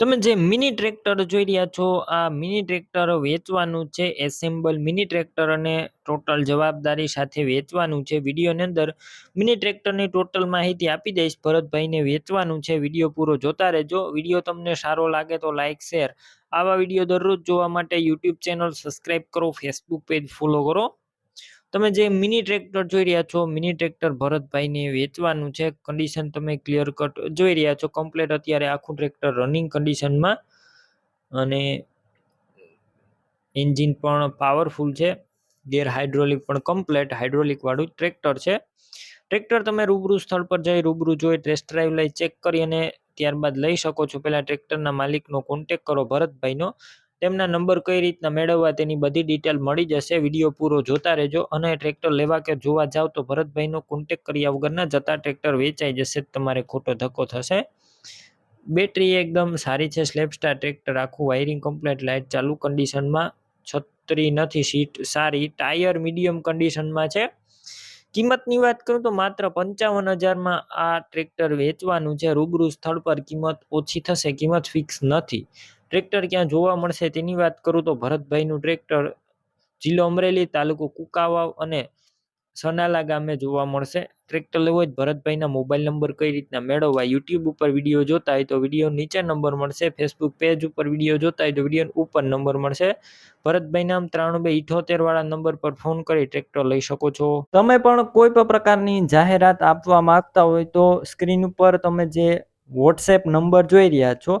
તમે જે mini tractor જોઈ રહ્યા છો, આ મિની ટ્રેક્ટર વેચવાનું છે એસેમ્બલ મિની ટ્રેક્ટર અને ટોટલ જવાબદારી સાથે વેચવાનું છે. વિડીયોની અંદર મિની ટ્રેક્ટરની ટોટલ માહિતી આપી દઈશ. ભરતભાઈને વેચવાનું છે. વીડિયો પૂરો જોતા રહેજો. વીડિયો તમને સારો લાગે તો લાઇક શેર આવા વીડિયો દરરોજ જોવા માટે યુટ્યુબ ચેનલ સબસ્ક્રાઈબ કરો ફેસબુક પેજ ફોલો કરો. તમે જે મિની ટ્રેક્ટર જોઈ રહ્યા છો મિની ટ્રેક્ટર ભરતભાઈને વેચવાનું છે. કન્ડિશન તમે ક્લિયર કટ જોઈ રહ્યા છો. કમ્પ્લેટ અત્યારે આખું ટ્રેક્ટર રનિંગ કન્ડિશનમાં અને એન્જિન પણ પાવરફુલ છે. ગેર હાઇડ્રોલિક પણ કમ્પ્લેટ હાઇડ્રોલિક વાળું ટ્રેક્ટર છે. ટ્રેક્ટર તમે રૂબરૂ સ્થળ પર જઈ રૂબરૂ જોઈ ટેસ્ટ ડ્રાઈવ લઈ ચેક કરી અને ત્યારબાદ લઈ શકો છો. પહેલાં ટ્રેક્ટરના માલિકનો કોન્ટેક કરો ભરતભાઈનો. તેમના નંબર કઈ રીતના મેળવવા તેની બધી ડિટેલ મળી જશે. વીડિયો પૂરો જોતા રહેજો અને ટ્રેક્ટર લેવા કે જોવા જાવ તો ભરતભાઈનો કોન્ટેક કર્યા વગરના જતા ટ્રેક્ટર વેચાઈ જશે. તમારે ખોટો ધક્કો થશે. બેટરી એકદમ સારી છે. સ્લેપસ્ટાર ટ્રેક્ટર આખું વાયરિંગ કમ્પ્લેટ લાઇટ ચાલુ કન્ડિશનમાં છત્રી નથી સીટ સારી. ટાયર મીડિયમ કન્ડિશનમાં છે. કિંમતની વાત કરું તો માત્ર પંચાવન હજારમાં આ ટ્રેક્ટર વેચવાનું છે. રૂબરૂ સ્થળ પર કિંમત ઓછી થશે. કિંમત ફિક્સ નથી. ટ્રેક્ટર ક્યાં જોવા મળશે તેની વાત કરું તો ભરતભાઈનું ટ્રેક્ટર જિલ્લો અમરેલી તાલુકો કુકાવાવ અને સનાલા ગામે જોવા મળશે. ટ્રેક્ટર લેવો હોય ભરતભાઈના મોબાઈલ નંબર કઈ રીતના મેળવવા યુટ્યુબ ઉપર વીડિયો જોતા હોય તો વીડિયો નીચે નંબર મળશે ફેસબુક પેજ ઉપર વીડિયો જોતા હોય તો વીડિયો ઉપર નંબર મળશે. ભરતભાઈ નામ ત્રાણું બે ઇઠોતેર વાળા નંબર પર ફોન કરી ટ્રેક્ટર લઈ શકો છો. તમે પણ કોઈ પણ પ્રકારની જાહેરાત આપવા માંગતા હોય તો સ્ક્રીન ઉપર તમે જે વોટ્સએપ નંબર જોઈ રહ્યા છો